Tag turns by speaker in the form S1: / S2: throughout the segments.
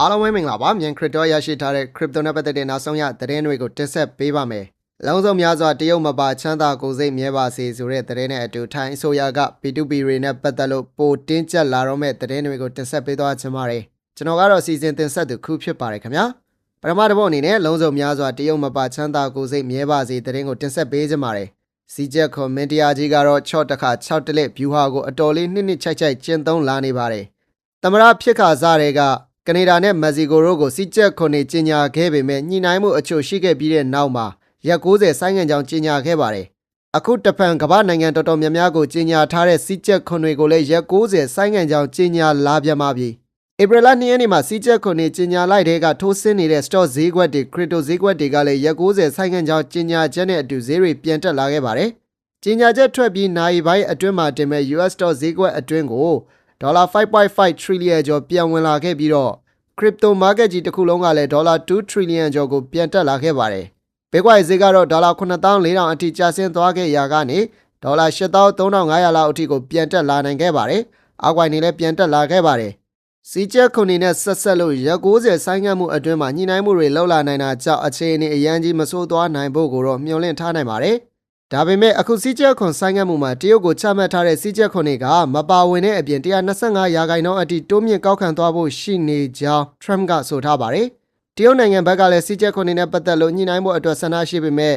S1: အားလုံးပဲမင်္ဂလာပါမြန်ခရစ်တော်ရရှိထားတဲ့ crypto နဲ့ပတ်သက်တဲ့နောက်ဆုံးရသတင်းတွေကိုတင်ဆက်ပေးပါမယ်။လုံးစုံများစွာတရုတ်မပါချမ်းသာကိုယ်စိတ်မြဲပါစေဆိုတဲ့သတင်းနဲ့အတူထိုင်းအစိုးရက P2P တွေနဲ့ပတ်သက်လို့ပိုတင်းကျပ်လာတော့မဲ့သတင်းတွေကိုတင်ဆက်ပေးသွားချင်ပါတယ်။ကျွန်တော်ကတော့စီစဉ်တင်ဆက်သူခုဖြစ်ပါတယ်ခင်ဗျာ။ပထမတစ်ပုတ်အနေနဲ့လုံးစုံများစွာတရုတ်မပါချမ်းသာကိုယ်စိတ်မြဲပါစေသတင်းကိုတင်ဆက်ပေးချင်ပါတယ်။စီချက်ကွန်မန်တီယာကြီးကတော့6တခါ6တလက် view ဟာကိုအတော်လေးနှစ်နှစ်ချိုက်ချိုက်ကျင့်သုံးလာနေပါတယ်။သမရဖြစ်ခါစားတွေက ကနေဒါနဲ့မက္ကဆီကိုတို့ကိုစီချက်ခွန်နေကြီးညာခဲ့ပေမဲ့ညှိနှိုင်းမှုအချို့ရှိခဲ့ပြီးတဲ့နောက်မှာရက်90ဆိုင်းငံကြောင်ကြီးညာခဲ့ပါတယ်။အခုတဖန်ကမ္ဘာနိုင်ငံတော်တော်များများကိုကြီးညာထားတဲ့စီချက်ခွန်တွေကိုလည်းရက်90ဆိုင်းငံကြောင်ကြီးညာလာပြန်ပါပြီ။ဧပြီလ2ရက်နေ့မှာစီချက်ခွန်နေကြီးညာလိုက်တဲ့ကထိုးဆင်းနေတဲ့ stock ဈေးကွက်တွေ crypto ဈေးကွက်တွေကလည်းရက်90ဆိုင်းငံကြောင်ကြီးညာချက်နဲ့အတူဈေးတွေပြန်တက်လာခဲ့ပါတယ်။ကြီးညာချက်ထွက်ပြီးနိုင်ပိုင်းအတွင်းမှာတင်မဲ့ US stock ဈေးကွက်အတွင်းကို ဒေါ်လာ5.5 trillion ကျော်ပြန်ဝင်လာခဲ့ပြီးတော့ crypto market ကြီးတစ်ခုလုံးကလည်းဒေါ်လာ2 trillion ကျော်ကိုပြန်တက်လာခဲ့ပါတယ်။ဘေးကွာဈေးကတော့ဒေါ်လာ9400အထိကျဆင်းသွားခဲ့ရာကနေဒေါ်လာ83,500လောက်အထိကိုပြန်တက်လာနိုင်ခဲ့ပါတယ်။အောက်ကွိုင်နေလည်းပြန်တက်လာခဲ့ပါတယ်။စီချက်ခုနေနဲ့ဆက်ဆက်လို့ရက်90ဆိုင်းငံ့မှုအတွင်းမှာညှိနှိုင်းမှုတွေလှုပ်လာနိုင်တာကြောင့်အခြေအနေအရန်ကြီးမဆိုးသွားနိုင်ဖို့ကိုတော့မျှော်လင့်ထားနိုင်ပါတယ်။ ဒါပေမဲ့အခုစီချက်ခွန်ဆိုင်းငံ့မှုမှာတရုတ်ကိုချမှတ်ထားတဲ့စီချက်ခွန်တွေကမပါဝင်တဲ့အပြင်125ရာခိုင်နှုန်းအထိတိုးမြင့်ကောက်ခံသွားဖို့ရှိနေကြောင်း Trump ကဆိုထားပါတယ်။တရုတ်နိုင်ငံဘက်ကလည်းစီချက်ခွန်တွေနဲ့ပတ်သက်လို့ညှိနှိုင်းဖို့အတွက်ဆန္ဒရှိပေမဲ့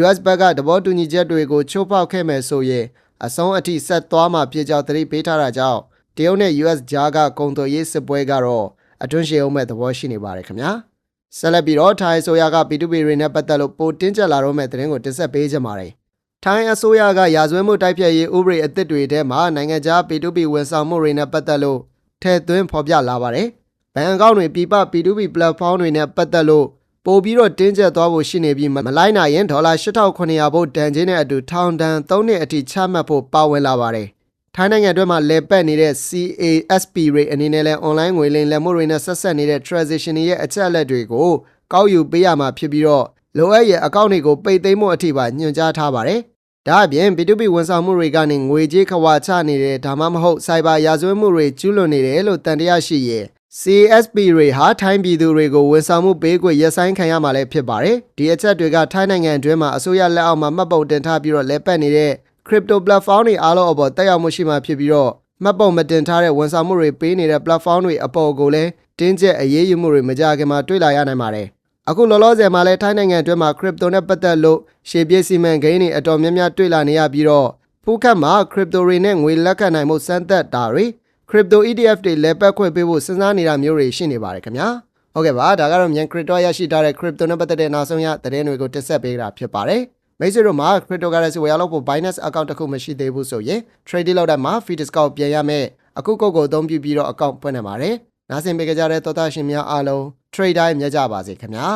S1: US ဘက်ကသဘောတူညီချက်တွေကိုချိုးဖောက်ခဲ့မယ်ဆိုရင်အဆုံးအထိဆက်သွားမှာဖြစ်ကြောင်းသတိပေးထားတာကြောင့်တရုတ်နဲ့ US ကြားကကုန်သွယ်ရေးစစ်ပွဲကတော့အတွင်းရှည်အောင်မဲ့သဘောရှိနေပါတယ်ခင်ဗျာ။ဆက်လက်ပြီးတော့ထိုင်းအစိုးရက P2P တွေနဲ့ပတ်သက်လို့ပိုတင်းကျပ်လာတော့မဲ့သတင်းကိုတင်ဆက်ပေးကြပါမယ်။ ထိုင်းအစိုးရကရာဇဝတ်မှုတိုက်ဖျက်ရေးဥပဒေအသစ်တွေထဲမှာနိုင်ငံခြား P2P ဝန်ဆောင်မှုတွေနဲ့ပတ်သက်လို့ထည့်သွင်းဖော်ပြလာပါတယ်။ဘဏ်အကောင့်တွေပြပ P2P platform တွေနဲ့ပတ်သက်လို့ပို့ပြီးတော့တင်းကျပ်သွားဖို့ရှိနေပြီးမလိုက်နိုင်ရင်ဒေါ်လာ8900ဘုတ်တန်ချင်းနဲ့အတူထောင်ဒဏ်3နှစ်အထိချမှတ်ဖို့ပါဝင်လာပါတယ်။ထိုင်းနိုင်ငံအတွင်းမှာလဲပတ်နေတဲ့ CASP တွေအနေနဲ့လဲ online ငွေလိမ်လက်မှုတွေနဲ့ဆက်ဆက်နေတဲ့ transaction တွေရဲ့အချက်အလက်တွေကိုကောက်ယူပေးရမှာဖြစ်ပြီးတော့လိုအပ်ရဲ့အကောင့်တွေကိုပိတ်သိမ်းမှုအထိပါညွှန်ကြားထားပါတယ်။ ဒါအပြင် B2B ဝန်ဆောင်မှုတွေကနေငွေကြေးခဝါချနေတယ်ဒါမှမဟုတ်စိုက်ဘာရာဇဝတ်မှုတွေကျူးလွန်နေတယ်လို့တန်တရားရှိရင် CSP တွေဟာထိုင်းပြည်သူတွေကိုဝန်ဆောင်မှုပေးခွင့်ရပ်ဆိုင်းခံရမှာလည်းဖြစ်ပါတယ်။ဒီအချက်တွေကထိုင်းနိုင်ငံအတွင်းမှာအစိုးရလက်အောက်မှာမှတ်ပုံတင်ထားပြီးတော့လက်ပတ်နေတဲ့ crypto platform တွေအားလုံးအပေါ်တက်ရောက်မှုရှိမှဖြစ်ပြီးတော့မှတ်ပုံမတင်ထားတဲ့ဝန်ဆောင်မှုတွေပေးနေတဲ့ platform တွေအပေါ်ကိုလည်းတင်းကျပ်အရေးယူမှုတွေမကြခင်မှာတွေ့လာရနိုင်ပါတယ်။ အခုလောလောဆယ်မှာလည်းထိုင်းနိုင်ငံအတွင်းမှာ crypto နဲ့ပတ်သက်လို့ရှေ့ပြေးစီမံကိန်းတွေအတော်များများတွေ့လာနေရပြီးတော့ဖူးခတ်မှာ crypto တွေနဲ့ငွေလက်ခံနိုင်မှုစမ်းသပ်တာတွေ crypto ETF တွေလဲပတ်ခွင့်ပေးဖို့စဉ်းစားနေတာမျိုးတွေရှိနေပါတယ်ခင်ဗျာဟုတ်ကဲ့ပါဒါကတော့မြန် crypto ရရှိထားတဲ့ crypto နဲ့ပတ်သက်တဲ့နောက်ဆုံးရသတင်းတွေကိုတင်ဆက်ပေးတာဖြစ်ပါတယ်မိတ်ဆွေတို့မှာ cryptocurrency ဝယ်လို့ဖို့ Binance account တစ်ခုမရှိသေးဘူးဆိုရင် trading လုပ်တဲ့မှာ free discount ပြန်ရမယ်အခုကုတ်ကိုအသုံးပြုပြီးတော့ account ဖွင့်နေပါတယ်နားဆင်ပေးကြတဲ့သောသားရှင်များအားလုံး trade တိုင်းမြတ်ကြပါစေခင်ဗျာ